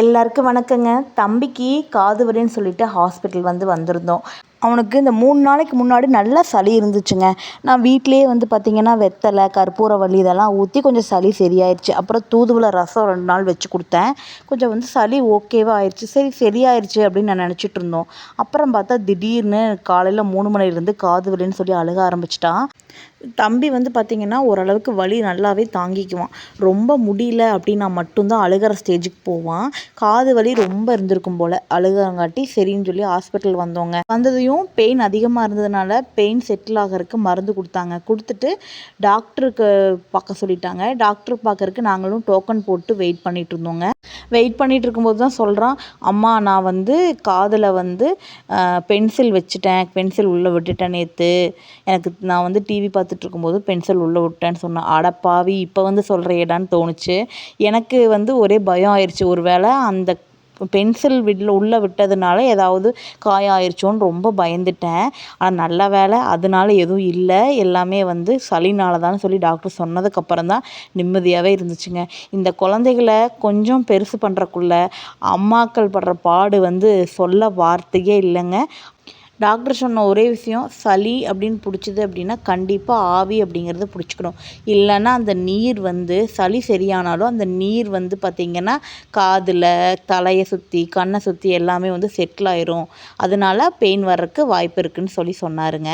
எல்லாருக்கும் வணக்கங்க. தம்பிக்கு காது வலின்னு சொல்லிட்டு ஹாஸ்பிட்டல் வந்து வந்திருந்தோம். அவனுக்கு இந்த மூணு நாளைக்கு முன்னாடி நல்லா சளி இருந்துச்சுங்க. நான் வீட்டிலேயே வந்து பார்த்திங்கன்னா வெத்தலை கற்பூரவள்ளி இதெல்லாம் ஊற்றி கொஞ்சம் சளி சரியாயிருச்சு. அப்புறம் தூதுவளை ரசம் ரெண்டு நாள் வச்சு கொடுத்தேன். கொஞ்சம் வந்து சளி ஓகேவாக ஆயிடுச்சு சரி சரியாயிருச்சு அப்படின்னு நான் நினச்சிட்டு இருந்தோம். அப்புறம் பார்த்தா திடீர்னு காலையில் மூணு மணிலேருந்து காது வலின்னு சொல்லி அழுக ஆரம்பிச்சிட்டான். தம்பி வந்து பார்த்திங்கன்னா ஓரளவுக்கு வலி நல்லாவே தாங்கிக்குவான். ரொம்ப முடியல அப்படின்னா மட்டும்தான் அழுகிற ஸ்டேஜுக்கு போவான். காது வலி ரொம்ப இருந்திருக்கும் போல். அழுகிறங்காட்டி சரின்னு சொல்லி ஹாஸ்பிட்டல் வந்தோங்க. வந்ததையும் பெயின் அதிகமாக இருந்ததுனால பெயின் செட்டில் ஆகிறதுக்கு மருந்து கொடுத்தாங்க. கொடுத்துட்டு டாக்டருக்கு பார்க்க சொல்லிட்டாங்க. டாக்டர் பார்க்கறதுக்கு நாங்களும் டோக்கன் போட்டு வெயிட் பண்ணிட்டு இருந்தோங்க. வெயிட் பண்ணிட்டு இருக்கும்போது தான் சொல்கிறான் அம்மா நான் வந்து காதில் வந்து பென்சில் வச்சுட்டேன். பென்சில் உள்ளே விட்டுட்டேன் நேற்று எனக்கு நான் வந்து டிவி பார்த்துட்டு இருக்கும்போது பென்சில் உள்ளே விட்டேன்னு சொன்னான். அட பாவி இப்போ வந்து சொல்கிற இடான்னு தோணுச்சு. எனக்கு வந்து ஒரே பயம் ஆயிடுச்சு ஒரு வேளை அந்த பென்சில் விட்ல உள்ளே விட்டதுனால ஏதாவது காயாயிருச்சோன்னு ரொம்ப பயந்துட்டேன். ஆனால் நல்ல வேலை. அதனால எதுவும் இல்லை. எல்லாமே வந்து சளினால தான் சொல்லி டாக்டர் சொன்னதுக்கப்புறம் தான் நிம்மதியாகவே இருந்துச்சுங்க. இந்த குழந்தைகளை கொஞ்சம் பெருசு பண்ணுறக்குள்ள அம்மாக்கள் படுற பாடு வந்து சொல்ல வார்த்தையே இல்லைங்க. டாக்டர் சொன்ன ஒரே விஷயம் சளி அப்படின்னு பிடிச்சிது அப்படின்னா கண்டிப்பாக ஆவி அப்படிங்கிறத பிடிச்சிக்கணும். இல்லைன்னா அந்த நீர் வந்து சளி சரியானாலும் அந்த நீர் வந்து பார்த்திங்கன்னா காதில் தலையை சுற்றி கண்ணை சுற்றி எல்லாமே வந்து செட்டில் ஆயிரும். அதனால பெயின் வர்றதுக்கு வாய்ப்பு இருக்குதுன்னு சொல்லி சொன்னாருங்க.